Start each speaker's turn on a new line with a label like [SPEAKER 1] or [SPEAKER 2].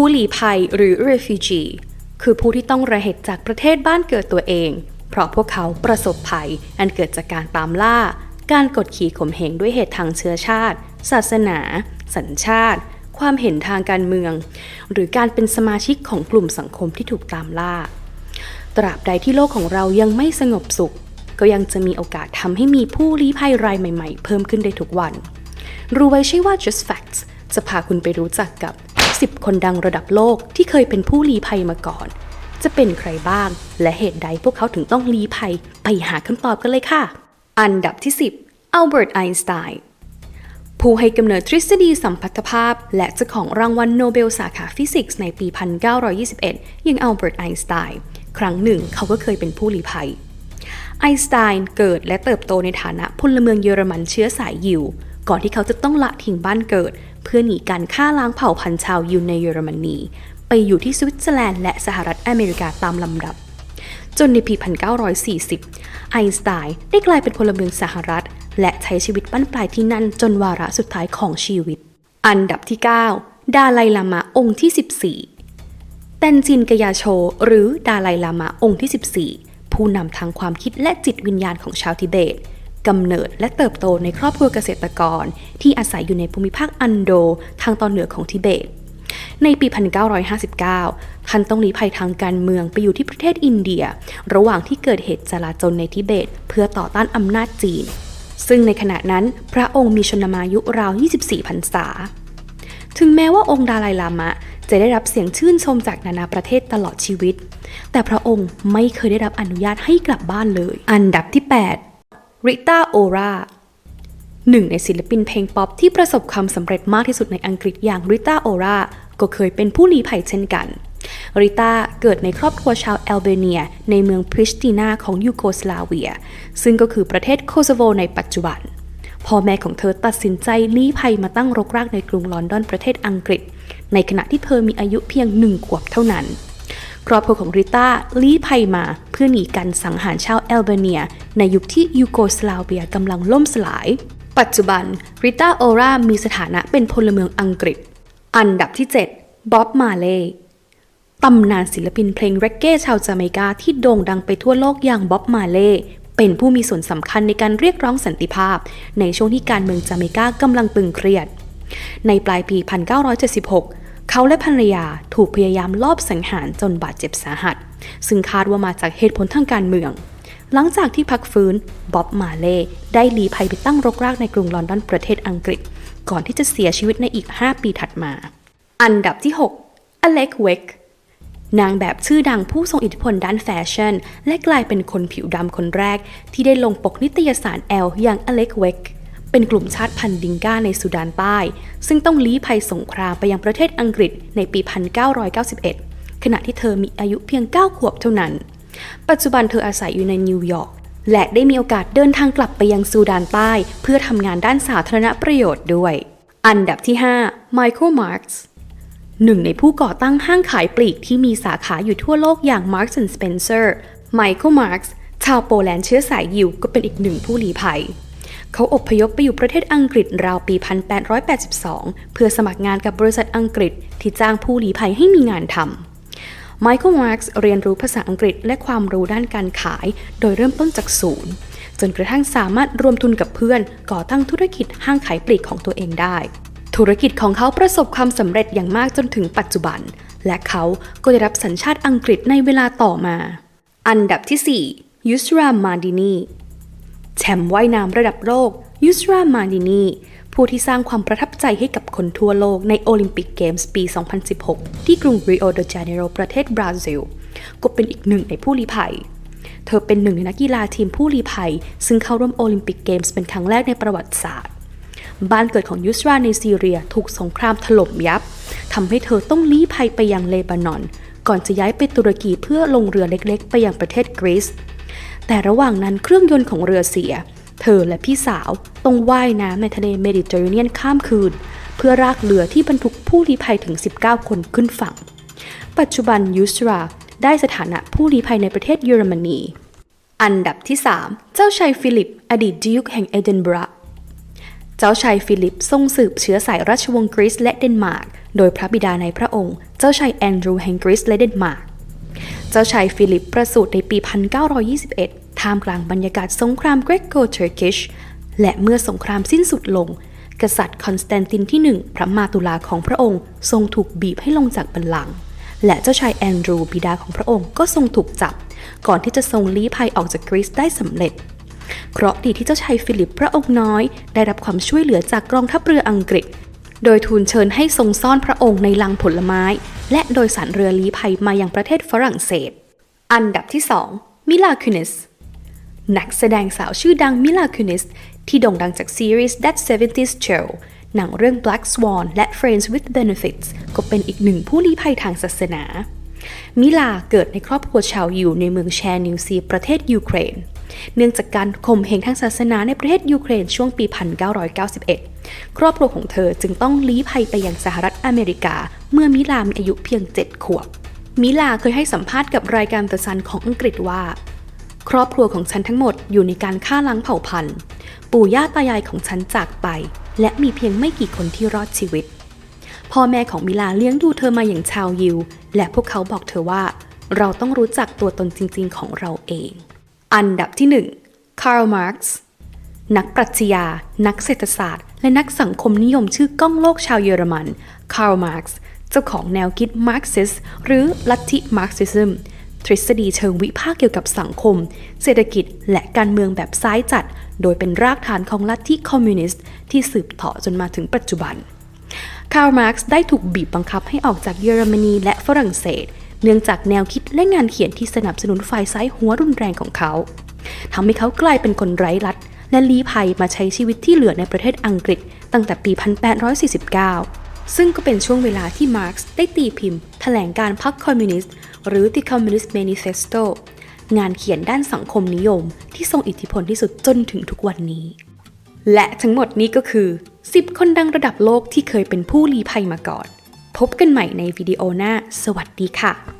[SPEAKER 1] ผู้หลีภัยหรือ refugee คือผู้ที่ต้องระเหตุจากประเทศบ้านเกิดตัวเอง เพราะพวกเขาประสบภัย อันเกิดจากการตามล่า การกดขี่ข่มเหงด้วยเหตุทางเชื้อชาติ ศาสนา สัญชาติ ความเห็นทางการเมือง หรือการเป็นสมาชิกของกลุ่มสังคมที่ถูกตามล่า ตราบใดที่โลกของเรายังไม่สงบสุข ก็ยังจะมีโอกาสทำให้มีผู้ลี้ภัยรายใหม่ ๆ เพิ่มขึ้นได้ทุกวัน รู้ไว้ใช่ว่า Just Facts จะพาคุณไปรู้จักกับ 10 คนดังระดับโลกที่เคยเป็นผู้ลี้ภัยมาก่อน จะเป็นใครบ้าง และเหตุใดพวกเขาถึงต้องลี้ภัย ไปหาคำตอบกันเลยค่ะ อันดับที่ 10อัลเบิร์ตไอน์สไตน์ผู้ให้กำเนิดทฤษฎีสัมพัทธภาพ และเจ้าของรางวัลโนเบลสาขาฟิสิกส์ในปี 1921 อย่างอัลเบิร์ตไอน์สไตน์ครั้งหนึ่งเขาก็เคยเป็นผู้ลี้ภัย ไอน์สไตน์เกิดและเติบโตในฐานะพลเมืองเยอรมันเชื้อสายยิว ก่อนที่เขาจะต้องละทิ้งบ้านเกิด เพื่อหนีการฆ่าล้างเผ่าพันธุ์ชาวยิวในเยอรมนี ไปอยู่ที่สวิตเซอร์แลนด์และสหรัฐอเมริกาตามลำดับ จนในปี 1940 ไอน์สไตน์ได้กลายเป็นพลเมืองสหรัฐ และใช้ชีวิตบั้นปลายที่นั่นจนวาระสุดท้ายของชีวิต อันดับที่ 9 ดาไลลามะองค์ที่ 14เตนจินกยาโช หรือดาไลลามะองค์ที่ 14 ผู้นำทางความคิดและจิตวิญญาณของชาวทิเบต กำเนิดและเติบโตในครอบครัวเกษตรกร ที่อาศัยอยู่ในภูมิภาคอันโด ทางตอนเหนือของทิเบต ในปี 1959 ท่านต้องหนีภัยทางการเมืองไปอยู่ที่ประเทศอินเดีย ระหว่างที่เกิดเหตุจลาจลในทิเบต เพื่อต่อต้านอำนาจจีน ซึ่งในขณะนั้นพระองค์มีชนมายุราว 24 พรรษา ถึงแม้ว่าองค์ดาไลลามะจะได้รับเสียงชื่นชมจากนานาประเทศตลอดชีวิต แต่พระองค์ไม่เคยได้รับอนุญาตให้กลับบ้านเลย อันดับที่ 8 ริต้าโอราหนึ่งในศิลปินเพลงป๊อปที่ประสบความสำเร็จมากที่สุดในอังกฤษอย่างริต้าโอราก็เคยเป็นผู้ลี้ภัยเช่นกัน ริต้าเกิดในครอบครัวชาวแอลเบเนีย ในเมืองพริสตินาของยูโกสลาเวีย ซึ่งก็คือประเทศโคโซโวในปัจจุบัน พ่อแม่ของเธอตัดสินใจลี้ภัยมาตั้งรกรากในกรุงลอนดอนประเทศอังกฤษ ในขณะที่เธอมีอายุเพียงหนึ่งขวบเท่านั้น ครอบครัวของริต้าลี้ภัยมาเพื่อหนีการสังหารชาวแอลเบเนีย ในยุคที่ยูโกสลาเวียกำลังล่มสลาย ปัจจุบันริต้าโอรามีสถานะเป็นพลเมืองอังกฤษ อันดับที่ 7 บ๊อบมาเล่ตำนานศิลปินเพลงเรกเก้ชาวจาเมกาที่โด่งดังไปทั่วโลกอย่างบ๊อบมาเล่เป็นผู้มีส่วนสำคัญในการเรียกร้องสันติภาพ ในช่วงที่การเมืองจาเมกากำลังตึงเครียด ในปลายปี 1976 เขาและภรรยาถูกพยายามลอบสังหารจนบาดเจ็บสาหัส ซึ่งคาดว่ามาจากเหตุผลทางการเมือง หลังจากที่พักฟื้นบ๊อบมาเล่ได้ลีภัยไปตั้งรกรากในกรุงลอนดอนประเทศอังกฤษ ก่อนที่จะเสียชีวิตในอีก 5 ปีถัดมา อันดับที่ 6 อเล็กเวกนางแบบชื่อดังผู้ทรงอิทธิพลด้านแฟชั่น และกลายเป็นคนผิวดำคนแรก ที่ได้ลงปกนิตยสารแอลอย่างอเล็กเวก เป็นกลุ่มชาติพันธุ์ดิงกาในสุดานใต้ ซึ่งต้องลี้ภัยสงครามไปยังประเทศอังกฤษในปี 1991 ขณะที่เธอมีอายุเพียง 9 ขวบเท่านั้น ปัจจุบันเธออาศัยอยู่ในนิวยอร์กและได้มีโอกาสเดินทางกลับไปยังซูดานใต้ เพื่อทำงานด้านสาธารณประโยชน์ด้วย อันดับที่5 Michael Marks หนึ่งในผู้ก่อตั้งห้างขายปลีกที่มีสาขาอยู่ทั่วโลกอย่าง Marks and Spencer Michael Marks ชาวโปแลนด์เชื้อสายยิวก็เป็นอีกหนึ่งผู้ลี้ภัย เขาอบพยพไปอยู่ประเทศอังกฤษราวปี 1882 เพื่อสมัครงานกับบริษัทอังกฤษที่จ้างผู้หลี้ภัยให้มีงานทำ Michael Marks เรียนรู้ภาษาอังกฤษและความรู้ด้านการขาย โดยเริ่มต้นจากศูนย์ จนกระทั่งสามารถรวมทุนกับเพื่อน ก่อตั้งธุรกิจห้างขายปลีกของตัวเองได้ ธุรกิจของเขาประสบความสำเร็จอย่างมากจนถึงปัจจุบัน และเขาก็ได้รับสัญชาติอังกฤษในเวลาต่อมา อันดับที่ 4 ยุสรามาดินี แชมป์ว่ายน้ำระดับโลกยุสรามาดินีผู้ที่สร้างความประทับใจให้กับคนทั่วโลกในโอลิมปิกเกมส์ปี 2016 ที่กรุงริโอเดจาเนโรประเทศบราซิล ก็เป็นอีกหนึ่งในผู้ลี้ภัย เธอเป็นหนึ่งในนักกีฬาทีมผู้ลี้ภัย ซึ่งเข้าร่วมโอลิมปิกเกมส์เป็นครั้งแรกในประวัติศาสตร์ บ้านเกิดของยุสราในซีเรียถูกสงครามถล่มยับทำให้เธอต้องลี้ภัยไปยังเลบานอน ก่อนจะย้ายไปตุรกีเพื่อลงเรือเล็กๆ ไปยังประเทศกรีซ แต่ระหว่างนั้นเครื่องยนต์ของเรือเสีย เธอและพี่สาวต้องว่ายน้ำในทะเลเมดิเตอร์เรเนียนข้ามคืน เพื่อรากเรือที่บรรทุกผู้ลี้ภัยถึง 19 คนขึ้นฝั่ง ปัจจุบันยุสราได้สถานะผู้ลี้ภัยในประเทศเยอรมนี อันดับที่ 3 เจ้าชายฟิลิป อดีตดิวกแห่งเอเดนบะระเจ้าชายฟิลิปทรงสืบเชื้อสายราชวงศ์กรีซและเดนมาร์ก โดยพระบิดาในพระองค์ เจ้าชายแอนดรูว์แห่งกรีซและเดนมาร์ก เจ้าชายฟิลิปประสูติในปี 1921 ท่ามกลางบรรยากาศสงครามเกรกโกเทอร์กิช และเมื่อสงครามสิ้นสุดลง กษัตริย์คอนสแตนตินที่หนึ่งพระมาตุลาของพระองค์ ทรงถูกบีบให้ลงจากบัลลังก์และเจ้าชายแอนดรูว์บิดาของพระองค์ก็ทรงถูกจับ ก่อนที่จะทรงลี้ภัยออกจากกรีซได้สำเร็จเคราะห์ดีที่เจ้าชายฟิลิปพระองค์น้อย ได้รับความช่วยเหลือจากกองทัพเรืออังกฤษ โดยทูลเชิญให้ทรงซ่อนพระองค์ในลังผลไม้ และโดยสารเรือลี้ภัยมายังประเทศฝรั่งเศส อันดับที่ 2 มิลาคูนิสนักแสดงสาวชื่อดังมิลาคูนิสที่โด่งดังจากซีรีส์ That 70s Show หนังเรื่อง Black Swan และ Friends with Benefits ก็เป็นอีกหนึ่งผู้ลี้ภัยทางศาสนา มิลาเกิดในครอบครัวชาวยิวในเมืองแชนิวซีประเทศยูเครน เนื่องจากการข่มเหงทางศาสนาในประเทศยูเครนช่วงปี 1991 ครอบครัวของเธอจึงต้องลี้ภัยไปยังสหรัฐอเมริกา เมื่อมิลามีอายุเพียง 7 ขวบ มิลาเคยให้สัมภาษณ์กับรายการ The Sun ของอังกฤษว่า ครอบครัวของฉันทั้งหมดอยู่ในการฆ่าล้างเผ่าพันธุ์ ปู่ย่าตายายของฉันจากไป และมีเพียงไม่กี่คนที่รอดชีวิตพ่อแม่ของมิลาเลี้ยงดูเธอมาอย่างชาวยิว และพวกเขาบอกเธอว่า เราต้องรู้จักตัวตนจริง ๆ ของเราเอง อันดับที่1คาร์ลมาร์กซ์นักปรัชญา นักเศรษฐศาสตร์ และนักสังคมนิยมชื่อก้องโลกชาวเยอรมัน คาร์ลมาร์กซ์เจ้าของแนวคิดมาร์กซิสหรือลัทธิมาร์กซิซึมทฤษฎีเชิงวิพากษ์เกี่ยวกับสังคม เศรษฐกิจและการเมืองแบบซ้ายจัด โดยเป็นรากฐานของลัทธิคอมมิวนิสต์ที่สืบต่อจนมาถึงปัจจุบัน คาร์ลมาร์กซ์ได้ถูกบีบบังคับให้ออกจากเยอรมนีและฝรั่งเศส เนื่องจากแนวคิดและงานเขียนที่สนับสนุนฝ่ายซ้ายหัวรุนแรงของเขาทำให้เขากลายเป็นคนไร้รัฐ และลี้ภัยมาใช้ชีวิตที่เหลือในประเทศอังกฤษ ตั้งแต่ปี 1849 ซึ่งก็เป็นช่วงเวลาที่มาร์กซ์ได้ตีพิมพ์ แถลงการพรรคคอมมิวนิสต์หรือ The Communist Manifesto งานเขียนด้านสังคมนิยม ที่ทรงอิทธิพลที่สุดจนถึงทุกวันนี้ และทั้งหมดนี้ก็คือ 10 คนดังระดับโลกที่เคยเป็นผู้ลี้ภัยมาก่อน พบกันใหม่ในวิดีโอหน้า สวัสดีค่ะ